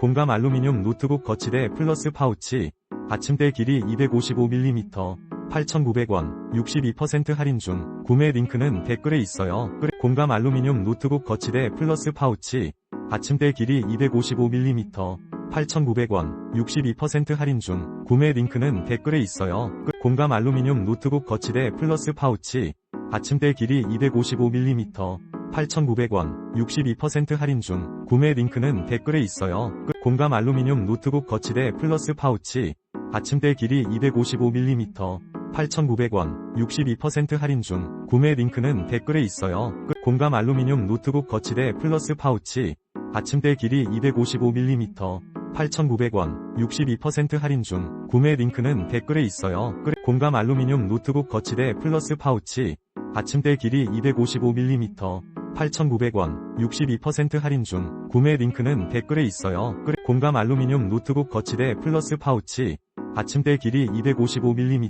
공감 알루미늄 노트북 거치대 플러스 파우치, 받침대 길이 255mm, 8,900원, 62% 할인 중, 구매 링크는 댓글에 있어요. 공감 알루미늄 노트북 거치대 플러스 파우치, 받침대 길이 255mm, 8,900원, 62% 할인 중, 구매 링크는 댓글에 있어요. 공감 알루미늄 노트북 거치대 플러스 파우치, 받침대 길이 255mm, 8,900원, 62% 할인 중, 구매 링크는 댓글에 있어요. 공감 알루미늄 노트북 거치대 플러스 파우치, 받침대 길이 255mm, 8,900원, 62% 할인 중, 구매 링크는 댓글에 있어요. 공감 알루미늄 노트북 거치대 플러스 파우치, 받침대 길이 255mm, 8,900원, 62% 할인 중, 구매 링크는 댓글에 있어요. 공감 알루미늄 노트북 거치대 플러스 파우치, 받침대 길이 255mm, 8,900원, 62% 할인 중, 구매 링크는 댓글에 있어요. 공감 알루미늄 노트북 거치대 플러스 파우치, 받침대 길이 255mm,